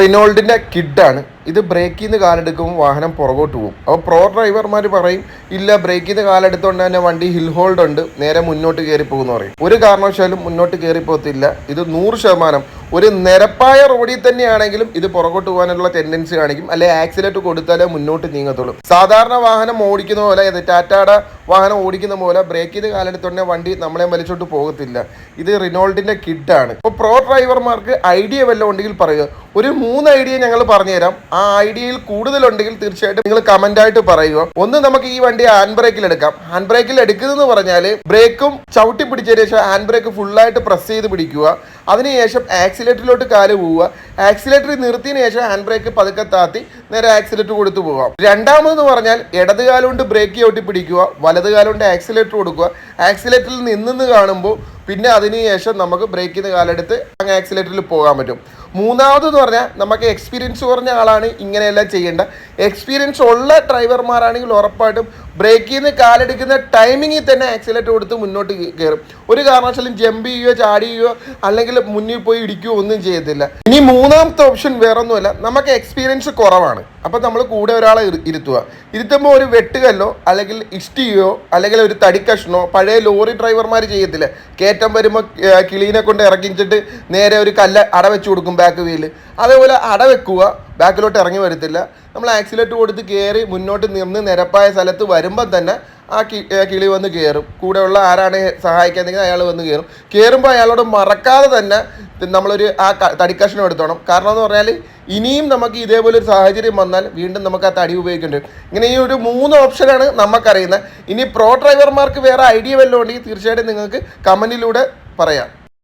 റിനോൾഡിന്റെ കിഡാണ്. ഇത് ബ്രേക്കിൽ നിന്ന് കാലെടുക്കുമ്പോൾ വാഹനം പുറകോട്ട് പോകും. അപ്പോൾ പ്രോ ഡ്രൈവർമാർ പറയും ഇല്ല ബ്രേക്കിൽ നിന്ന് കാലെടുത്തോണ്ട് തന്നെ വണ്ടി ഹിൽ ഹോൾഡ് ഉണ്ട് നേരെ മുന്നോട്ട് കയറി പോകുന്നു പറയും. ഒരു കാരണവശാലും മുന്നോട്ട് കയറി പോകത്തില്ല. ഇത് നൂറ് ശതമാനം. ഒരു നിരപ്പായ റോഡിൽ തന്നെയാണെങ്കിലും ഇത് പുറകോട്ട് പോകാനുള്ള ടെൻഡൻസി കാണിക്കും. അല്ലെ ആക്സിലേറ്റ് കൊടുത്താലേ മുന്നോട്ട് നീങ്ങത്തുള്ളൂ. സാധാരണ വാഹനം ഓടിക്കുന്ന പോലെ ഇത് ടാറ്റാടെ വാഹനം ഓടിക്കുന്ന പോലെ ബ്രേക്ക് ചെയ്ത് കാലെടുത്തോണ്ടേ വണ്ടി നമ്മളെ വലിച്ചോട്ട് പോകത്തില്ല. ഇത് റിനോൾഡിന്റെ കിഡാണ് ഇപ്പോൾ പ്രോ ഡ്രൈവർമാർക്ക് ഐഡിയ വല്ലതും ഉണ്ടെങ്കിൽ പറയുക. ഒരു മൂന്ന് ഐഡിയ ഞങ്ങൾ പറഞ്ഞുതരാം. ആ ഐഡിയയിൽ കൂടുതലുണ്ടെങ്കിൽ തീർച്ചയായിട്ടും നിങ്ങൾ കമന്റ് ആയിട്ട് പറയുക. ഒന്ന് നമുക്ക് ഈ വണ്ടി ഹാൻഡ് ബ്രേക്കിൽ എടുക്കാം. ഹാൻഡ് ബ്രേക്കിൽ എടുക്കുന്നതെന്ന് പറഞ്ഞാൽ ബ്രേക്കും ചവിട്ടി പിടിച്ചതിന് ശേഷം ഹാൻഡ് ബ്രേക്ക് ഫുള്ളായിട്ട് പ്രസ് ചെയ്ത് പിടിക്കുക. അതിനുശേഷം ആക്സിലേറ്ററിലോട്ട് കാൽ പോവുക. ആക്സിലേറ്റർ നിർത്തിയതിനു ശേഷം ഹാൻഡ് ബ്രേക്ക് പതുക്കെ താത്തി നേരെ ആക്സിലേറ്റർ കൊടുത്തു പോകാം രണ്ടാമതെന്ന് പറഞ്ഞാൽ ഇടത് കാലുകൊണ്ട് ബ്രേക്ക് ചവിട്ടി പിടിക്കുക. വലത് കാലുകൊണ്ട് ആക്സിലേറ്റർ കൊടുക്കുക. ആക്സിലേറ്ററിൽ നിന്നെന്ന് കാണുമ്പോൾ പിന്നെ അതിനുശേഷം നമുക്ക് ബ്രേക്കിൽ നിന്ന് കാലെടുത്ത് അങ്ങ് ആക്സിലേറ്ററിൽ പോകാൻ പറ്റും. മൂന്നാമതെന്ന് പറഞ്ഞാൽ നമുക്ക് എക്സ്പീരിയൻസ് കുറഞ്ഞ ആളാണ് ഇങ്ങനെയെല്ലാം ചെയ്യേണ്ട എക്സ്പീരിയൻസ് ഉള്ള ഡ്രൈവർമാരാണെങ്കിൽ ഉറപ്പായിട്ടും ബ്രേക്കിൽ നിന്ന് കാലെടുക്കുന്ന ടൈമിങ്ങിൽ തന്നെ ആക്സിലേറ്റർ കൊടുത്ത് മുന്നോട്ട് കയറും ഒരു കാരണവശാലും ജമ്പ് ചെയ്യുകയോ ചാടിയുകയോ അല്ലെങ്കിൽ മുന്നിൽ പോയി ഇടിക്കുകയോ ഒന്നും ചെയ്യത്തില്ല. ഇനി മൂന്നാമത്തെ ഓപ്ഷൻ വേറൊന്നുമല്ല നമുക്ക് എക്സ്പീരിയൻസ് കുറവാണ്. അപ്പം നമ്മൾ കൂടെ ഒരാളെ ഇരു- ഇരുത്തുക. ഇരുത്തുമ്പോൾ ഒരു വെട്ടുകല്ലോ അല്ലെങ്കിൽ ഇഷ്ടിയോ അല്ലെങ്കിൽ ഒരു തടിക്കഷ്ണോ പഴയ ലോറി ഡ്രൈവർമാർ ചെയ്യത്തില്ല. കയറ്റം വരുമ്പോൾ കിളീനെ കൊണ്ട് ഇറക്കിച്ചിട്ട് നേരെ ഒരു കല്ല് അടവെച്ച് കൊടുക്കും ബാക്ക് വീൽ അതേപോലെ അട വെക്കുക. ബാക്കിലോട്ട് ഇറങ്ങി വരത്തില്ല. നമ്മൾ ആക്സിലേറ്റ് കൊടുത്ത് കയറി മുന്നോട്ട് നിന്ന് നിരപ്പായ സ്ഥലത്ത് വരുമ്പോൾ തന്നെ ആ കിളി വന്ന് കയറും കൂടെയുള്ള ആരാണ് സഹായിക്കാന്നെങ്കിൽ അയാൾ വന്ന് കയറും കയറുമ്പോൾ അയാളോട് മറക്കാതെ തന്നെ നമ്മളൊരു ആ തടിക്കഷ്ണം എടുത്തോണം. കാരണം എന്ന് പറഞ്ഞാൽ ഇനിയും നമുക്ക് ഇതേപോലെ ഒരു സാഹചര്യം വന്നാൽ വീണ്ടും നമുക്ക് ആ തടി ഉപയോഗിക്കേണ്ടി വരും. ഇങ്ങനെ ഈ ഒരു മൂന്ന് ഓപ്ഷനാണ് നമുക്കറിയുന്നത് ഇനി പ്രോ ഡ്രൈവർമാർക്ക് വേറെ ഐഡിയ വല്ലതും ഉണ്ടെങ്കിൽ തീർച്ചയായിട്ടും നിങ്ങൾക്ക് കമന്റിലൂടെ പറയാം.